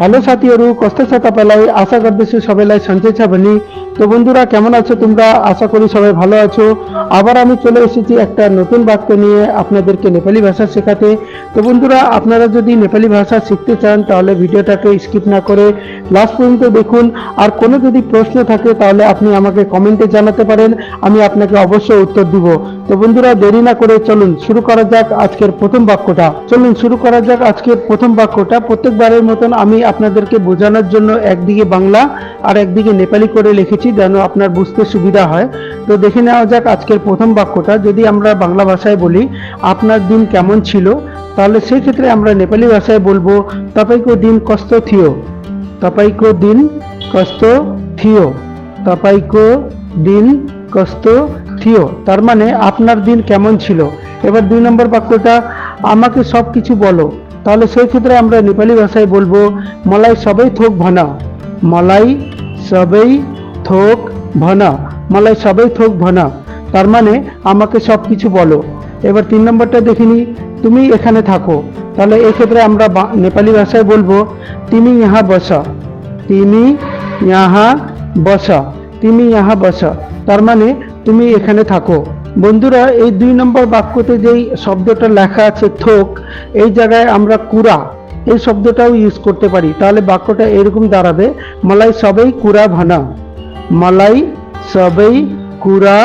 Hello সাথীয়রু, কষ্ট থাকা পেলাই, আশা করতেছি সবাই সঞ্চয় ছাবনি তো বন্ধুরা, কেমন আছো তোমরা? আশা করি সবাই ভালো আছো। আবার আমি চলে এসেছি একটা নতুন বাক্য নিয়ে আপনাদেরকে নেপালি ভাষা শেখাতে। তো বন্ধুরা, আপনারা যদি নেপালি ভাষা শিখতে চান, তাহলে ভিডিওটাকে স্কিপ না করে লাস্ট পর্যন্ত দেখুন। আর কোনো যদি প্রশ্ন থাকে, তাহলে আপনি আমাকে কমেন্টে জানাতে পারেন, আমি আপনাকে অবশ্যই উত্তর দিব। তো বন্ধুরা, দেরি না করে চলুন শুরু করা যাক আজকের প্রথম বাক্যটা। চলুন শুরু করা যাক আজকের প্রথম বাক্যটা। প্রত্যেকবারের মতন আমি আপনাদেরকে বোঝানোর জন্য একদিকে বাংলা আর একদিকে নেপালি করে লিখেছি যেন আপনার বুঝতে সুবিধা হয়। তো দেখে নেওয়া যাক আজকের প্রথম বাক্যটা। যদি আমরা বাংলা ভাষায় বলি, আপনার দিন কেমন ছিল? তাহলে সেই ক্ষেত্রে আমরা নেপালি ভাষায় বলব, তাপাইকো দিন কষ্ট থিও। তাপাইকো দিন কষ্ট থিও। তাপাইকো দিন কষ্ট থিও। তার মানে আপনার দিন কেমন ছিল? এবার দুই নম্বর বাক্যটা, আমাকে সব কিছু বলো। তাহলে সেই ক্ষেত্রে আমরা নেপালি ভাষায় বলব, মলাই সবাই থোক ভানা। মলাই সবাই থোক ভানা। মলাই সবাই থোক ভানা। তার মানে আমাকে সব কিছু বলো। এবার তিন নম্বরটা দেখিনি তুমি এখানে থাকো। তাহলে এক্ষেত্রে আমরা নেপালি ভাষায় বলব তুমি ইহা বসা। তিনি ইহা বসা। তুমি ইহা বসা। তার মানে তুমি এখানে থাকো। বন্ধুরা, এই দুই নম্বর বাক্যতে যেই শব্দটা লেখা আছে থোক, এই জায়গায় আমরা কুরা, এই শব্দটাও ইউজ করতে পারি। তাহলে বাক্যটা এরকম দাঁড়াবে, মালাই সবাই কুড়া ভানা। মালাই সবাই কুড়া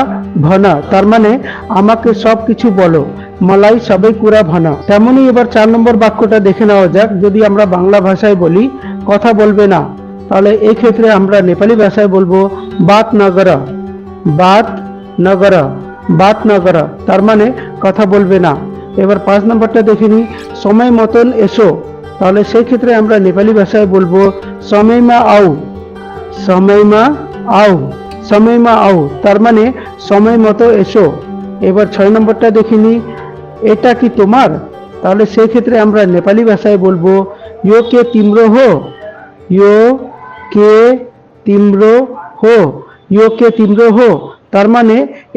ভানা। তার মানে আমাকে সব কিছু বলো, মালাই সবাই কুড়া ভানা। তেমনই এবার চার নম্বর বাক্যটা দেখে নেওয়া যাক। যদি আমরা বাংলা ভাষায় বলি, কথা বলবে না, তাহলে এই ক্ষেত্রে আমরা নেপালি ভাষায় বলব বাত নগরা বাত নগরা বাত না করা, তার মানে কথা বলবে না। এবার পাঁচ নম্বরটা দেখে নিই। সময় মতন এসো। তাহলে সেই ক্ষেত্রে আমরা নেপালি ভাষায় বলব, সময় মা আও। সময়মা আও। সময়মা আও। তার মানে সময় মতো এসো। এবার ছয় নম্বরটা দেখিনি এটা কি তোমার? তাহলে সেই ক্ষেত্রে আমরা নেপালি ভাষায় বলব, ইয়ো কে তিম্র হো? ইয়ো কে তিম্র হো? ইয়ো কে তিম্র হো? তার মানে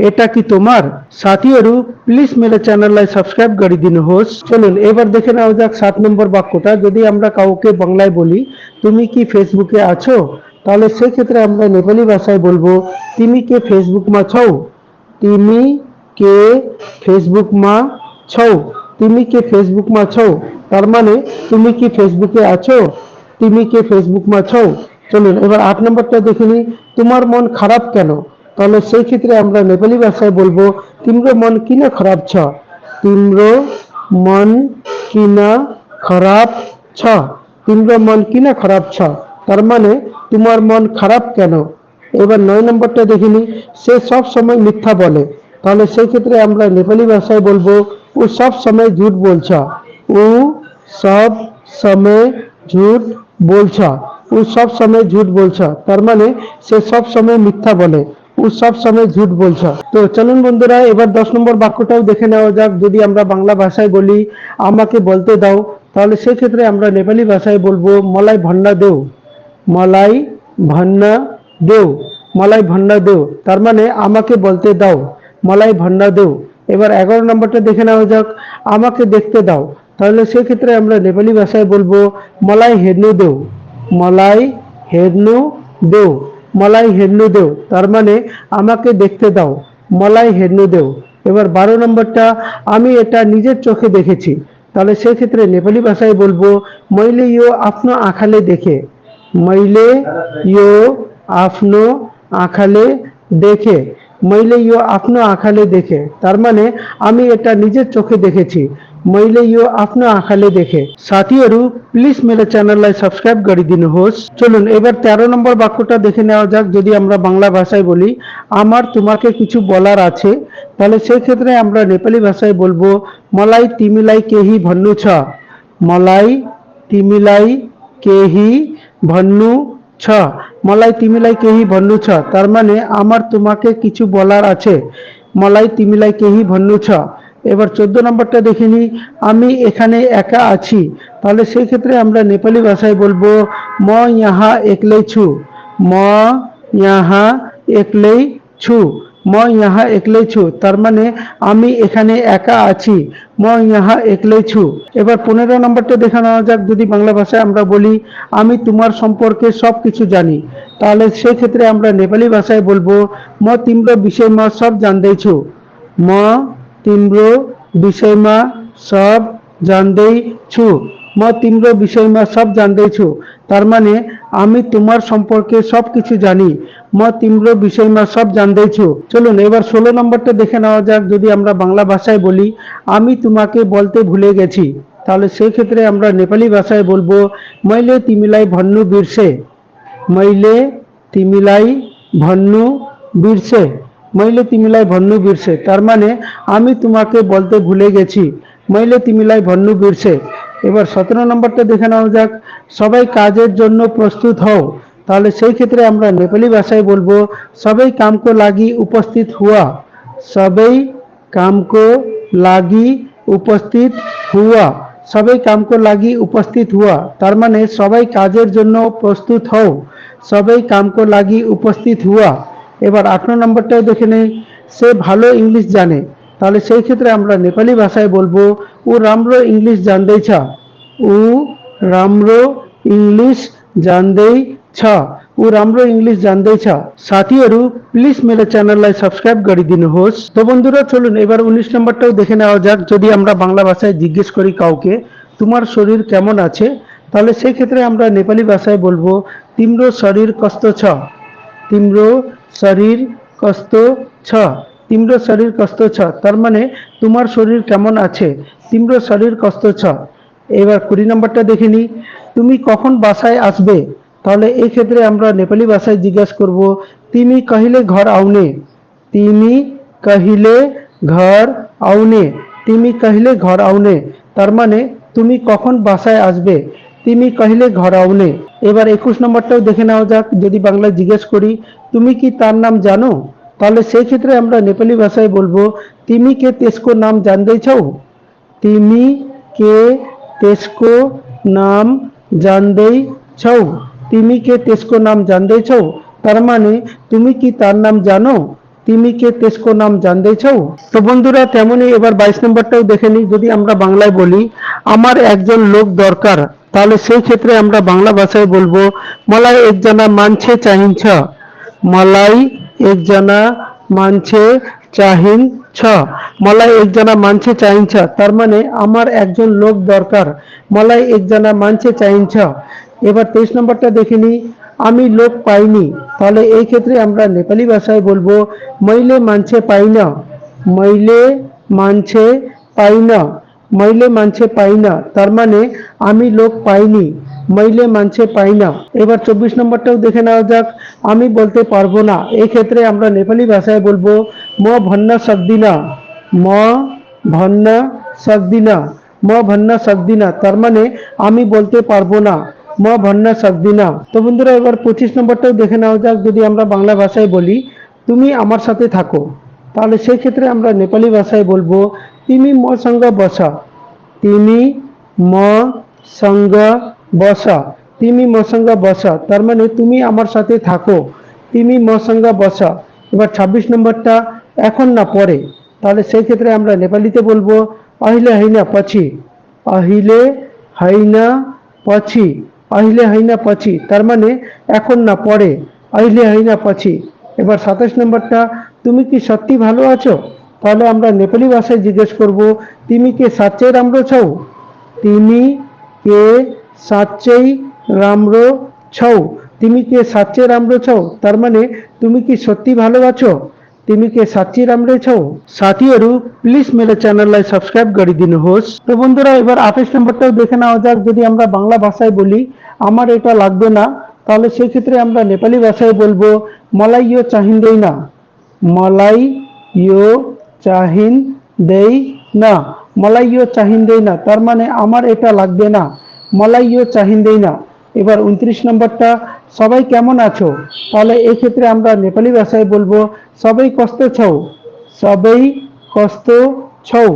এটা কি তোমার? সাথীয়রু প্লিজ মেরে চ্যানেল লাই সাবস্ক্রাইব করে দিন হোস চলুন, এবার দেখে নাও যাক সাত নম্বর বাক্যটা। যদি আমরা কাউকে বাংলায় বলি, তুমি কি ফেসবুকে আছো? তাহলে সেক্ষেত্রে আমরা নেপালি ভাষায় বলব, তুমি কে ফেসবুক মা ছৌ তুমি কে ফেসবুক মা ছৌ তুমি কে ফেসবুক মা ছৌ তার মানে তুমি কি ফেসবুকে আছো? তুমি কে ফেসবুক মা ছৌ চলুন, এবার আট নম্বরটা দেখে নি তোমার মন খারাপ কেন? তাহলে সেই ক্ষেত্রে আমরা নেপালি ভাষায় বলবো তিম্র মন কিনা খারাপ ছ তিম্র মন কিনা খারাপ ছ তিম্র মন কিনা খারাপ ছ তার মানে তোমার মন খারাপ কেন এবার নয় নম্বরটা দেখিনি সে সব সময় মিথ্যা বলে তাহলে সেই ক্ষেত্রে আমরা নেপালি ভাষায় বলবো ও সব সময় ঝুট বলছ ও সব সময় ঝুট বলছ ও সব সময় ঝুট বলছ তার মানে সে সব সময় মিথ্যা বলে সব সময় ঝুট বলছ। তো চলুন বন্ধুরা, এবার দশ নম্বর বাক্যটাও দেখে নেওয়া যাক। যদি আমরা বাংলা ভাষায় বলি, আমাকে বলতে দাও, তাহলে সেক্ষেত্রে আমরা নেপালি ভাষায় বলব, মলাই ভন্ডা দেও। মলাই ভান্না দেও, মলাই ভান্ডা দেও। তার মানে আমাকে বলতে দাও, মলাই ভান্ডা দেও। এবার এগারো নম্বরটা দেখে নেওয়া যাক, আমাকে দেখতে দাও। তাহলে সেক্ষেত্রে আমরা নেপালি ভাষায় বলব, মলাই হেডনু দেও, মলাই হেডনু দেও। মলাই হেডনু দেও তার মানে আমাকে দেখতে দাও মলাই হেডনু দেও এবার বারো নম্বরটা আমি এটা নিজের চোখে দেখেছি তাহলে সেক্ষেত্রে নেপালি ভাষায় বলবো मैले यो आफ्नो आँखाले देखे मैले यो आफ्नो आँखाले দেখে मैले यो आफ्नो आँखाले দেখে তার মানে আমি এটা নিজের চোখে দেখেছি मैले यो आफ्नो आँखाले देखेँ। সাথীहरू প্লিজ मेरो চ্যানেলलाई সাবস্ক্রাইব गरिदिनुहोस्। চলুন এবার তেরো নম্বর বাক্যটা দেখে নেওয়া যাক যদি আমরা বাংলা ভাষায় বলি আমার তোমাকে কিছু বলার আছে তাহলে সেক্ষেত্রে আমরা নেপালি ভাষায় বলব मलाई तिमीलाई केही भन्नु छ। मलाई तिमीलाई केही भन्नु छ। मलाई तिमीलाई केही भन्नु छ। তার মানে আমার তোমাকে কিছু বলার আছে मलाई तिमीलाई केही भन्नु छ। এবার চোদ্দ নম্বরটা দেখিনি আমি এখানে একা আছি। তাহলে সেই ক্ষেত্রে আমরা নেপালি ভাষায় বলব, ম ইহা একলাই ছু। ম ইহা একলাই ছু। ম ইহা একলাই ছু। তার মানে আমি এখানে একা আছি। ম ইহা একলাই ছু। এবার পনেরো নম্বরটা দেখে নেওয়া যাক। যদি বাংলা ভাষায় আমরা বলি, আমি তোমার সম্পর্কে সব কিছু জানি। তাহলে সেক্ষেত্রে আমরা নেপালি ভাষায় বলব, ম তিম্র বিষয়मा সব জানতেইছু ম तिम्रो વિષયમાં সব জানতেই ছু ম তীম্র বিষয়মা সব জানতেই ছু তার মানে আমি তোমার সম্পর্কে সব কিছু জানি। ম তীম্র বিষয়মা সব জানতেই ছু চলুন, এবার ষোলো নম্বরটা দেখে নেওয়া যাক, যদি আমরা বাংলা ভাষায় বলি, আমি তোমাকে বলতে ভুলে গেছি। তাহলে সেক্ষেত্রে আমরা নেপালি ভাষায় বলব, মইলে তিমিলাই ভন্নু বীরসে। মইলে তিমিলাই ভন্নু বীরসে। मैले तिमीलाई भन्नु बिर्से তার মানে আমি তোমাকে বলতে ভুলে গেছি मैले तिमीलाई भन्नु बिर्से এবার সতেরো নম্বরটা দেখে নেওয়া যাক সবাই কাজের জন্য প্রস্তুত হও তাহলে সেই ক্ষেত্রে আমরা নেপালি ভাষায় বলবো সবাই কামকো লাগি উপস্থিত হুয়া সবাই কামকো লাগি উপস্থিত হুয়া সবাই কামকো লাগি উপস্থিত হুয়া তার মানে সবাই কাজের জন্য প্রস্তুত হও সবাই কামকো লাগি উপস্থিত হুয়া এবার আট নম্বরটাও দেখে নেই। সে ভালো ইংলিশ জানে। তাহলে সেই ক্ষেত্রে আমরা নেপালি ভাষায় বলব ও রামরো ইংলিশ জানদেই ছা। ও রামরো ইংলিশ জানদেই छ ऊ राम्रो इङ्ग्लिस जान्दैछ সাথী প্লিজ मेरो চ্যানেললাই সাবস্ক্রাইব गरिदिनुहोस् তো বন্ধুরা, চলুন, এবার উনিশ নম্বরটাও দেখে নেওয়া যাক। যদি আমরা বাংলা ভাষায় জিজ্ঞেস করি কাউকে, তোমার শরীর কেমন আছে? তাহলে সেই ক্ষেত্রে আমরা নেপালি ভাষায় বলব তিम्रो শরীর কষ্ট ছ। তিম্রো শরীর কস্ত ছ। তিম্র শরীর কস্ত ছ। তার মানে তোমার শরীর কেমন আছে? তিম্র শরীর কস্ত ছ। এবার কুড়ি নম্বরটা দেখে নি। তুমি কখন বাসায় আসবে? তাহলে এই ক্ষেত্রে আমরা নেপালি ভাষায় জিজ্ঞাসা করব তিনি কহিলে ঘর আউনে? তিনি কহিলে ঘর আউনে। তিমি কহিলে ঘর আউনে। তার মানে তুমি কখন বাসায় আসবে? তিনি কহিলে ঘরাওনে এবার একুশ নম্বরটাও দেখে নেওয়া যাক। যদি বাংলা জিজ্ঞেস করি, তুমি কি তার নাম জানো? তাহলে সেই ক্ষেত্রে আমরা নেপালি ভাষায় বলব, তিমি কে তেস্কো নাম জানতে চাও? তিমি কে তেসকো নাম জানতে চাও? তিমি কে তেসকো নাম জানতে চাও? তার মানে তুমি কি তার নাম জানো? তিমি কে তেস্কো নাম জানতে চাও? তো বন্ধুরা তেমনই এবার বাইশ নম্বরটাও দেখে নিই। যদি আমরা বাংলায় বলি, আমার একজন লোক দরকার। তাহলে সেই ক্ষেত্রে আমরা বাংলা ভাষায় বলব, মলাই একজনা মানছে চাহিনছ মলাই একজনা মানছে চাহিন ছ। মলাই একজনা মানছে চাহিনছ তার মানে আমার একজন লোক দরকার। মলাই একজনা মানছে চাহিনছ এবার তেইশ নম্বরটা দেখে নিই আমি লোক পাইনি। তাহলে এই ক্ষেত্রে আমরা নেপালি ভাষায় বলব, মইলে মানছে পাই না মইলে মানছে পাই না মইলে মানছে পাই না। তার মানে আমি লোক পাইনি, মইলে মানছে পাই না। এবার চব্বিশ নম্বরটাও দেখে নেওয়া যাক, আমি বলতে পারব না। এক্ষেত্রে আমরা নেপালি ভাষায় বলব, ম ভন্না সদ্দিনা ম ভন্না সদ্দিনা ম ভন্না সদ্দিনা তার মানে আমি বলতে পারব না, ম ভন্না সদ্দিনা তো বন্ধুরা, এবার পঁচিশ নম্বরটাও দেখে নেওয়া যাক, যদি আমরা বাংলা ভাষায় বলি, তুমি আমার সাথে থাকো। তাহলে সেই ক্ষেত্রে আমরা নেপালি ভাষায় বলব তুমি ম সঙ্গ বসা তুমি ম সঙ্গ বসা তুমি ম সঙ্গ বসা তার মানে তুমি আমার সাথে থাকো তুমি ম সঙ্গ বসা এবার ছাব্বিশ নম্বরটা এখন না পরে তাহলে সেই ক্ষেত্রে আমরা নেপালিতে বলব আহিলে হাইনা পছি আহিলে হাইনা পছি আহিলে হাইনা পছি তার মানে এখন না পরে আহিলে হাইনা পছি এবার সাতাশ নম্বরটা তুমি কি সত্যি ভালো আছো তাহলে আমরা নেপালি ভাষায় জিজ্ঞেস করব, তিমি কে সাচ্চে রামরো ছৌ? তিমি কে সাচ্চেই রামরো ছৌ? তিমি কে সাচ্চে রামরো ছৌ? তার মানে তুমি কি সত্যি ভালো আছো কে के রামরে राम्रै সাথী আর প্লিজ मेरो চ্যানেললাই সাবস্ক্রাইব गरिदिनुहोस् তো বন্ধুরা, এবার আঠাশ নম্বরটাও দেখে নেওয়া যাক। যদি আমরা বাংলা ভাষায় বলি, আমার এটা লাগবে না, তাহলে সেক্ষেত্রে আমরা নেপালি ভাষায় বলব মলাই চাহিন্দই না। মলাই ইয়ো চাহিন দেই না, মালাইও চাহিন দেই না, তার মানে আমার এটা লাগবে না, মালাইও চাহিন দেই না। এবার উনত্রিশ নম্বরটা, সবাই কেমন আছো? তাহলে এক্ষেত্রে আমরা নেপালি ভাষায় বলব, সবাই কষ্ট ছৌ সবাই কষ্ট ছৌ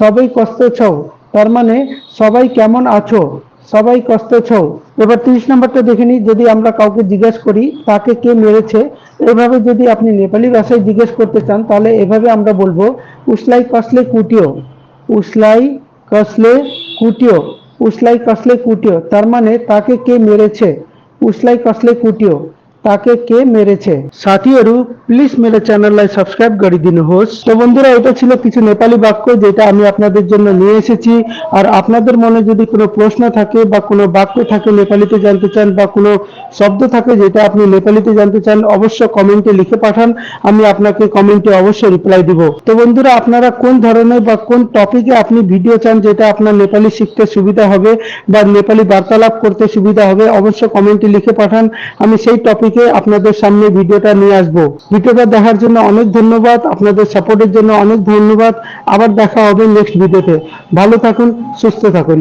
সবাই কষ্ট ছৌ তার মানে সবাই কেমন আছো? সবাই কষ্ট ছৌ। এবার তিরিশ নম্বরটা দেখে নিই, যদি আমরা কাউকে জিজ্ঞেস করি, তাকে কে মেরেছে, এভাবে যদি আপনি নেপালি ভাষায় জিজ্ঞেস করতে চান, তাহলে এভাবে আমরা বলব, উসলাই কসলে কুটিও, উসলাই কসলে কুটিও, উসলাই কসলে কুটিও। তার মানে তাকে কে মেরেছে, উসলাই কসলে কুটিও। তাকে কে মেরেছে? সাথীহরু প্লিজ মেরে চ্যানেল লাই সাবস্ক্রাইব করে দিন তো বন্ধুরা, এটা ছিল কিছু নেপালি বাক্য যেটা আমি আপনাদের জন্য নিয়ে এসেছি। আর আপনাদের মনে যদি কোনো প্রশ্ন থাকে বা কোনো বাক্য থাকে নেপালিতে জানতে চান বা কোনো শব্দ থাকে যেটা আপনি নেপালিতে জানতে চান, অবশ্যই কমেন্টে লিখে পাঠান। আমি আপনাকে কমেন্টে অবশ্যই রিপ্লাই দিব। তো বন্ধুরা, আপনারা কোন ধরনের বা কোন টপিকে আপনি ভিডিও চান যেটা আপনার নেপালি শিখতে সুবিধা হবে বা নেপালি বার্তালাপ করতে সুবিধা হবে, অবশ্যই কমেন্টে লিখে পাঠান। আমি সেই টপিক আপনাদের সামনে ভিডিওটা নিয়ে আসব। ভিডিওটা দেখার জন্য অনেক ধন্যবাদ, আপনাদের সাপোর্টের জন্য অনেক ধন্যবাদ। আবার দেখা হবে নেক্সট ভিডিওতে ভালো থাকুন, সুস্থ থাকুন।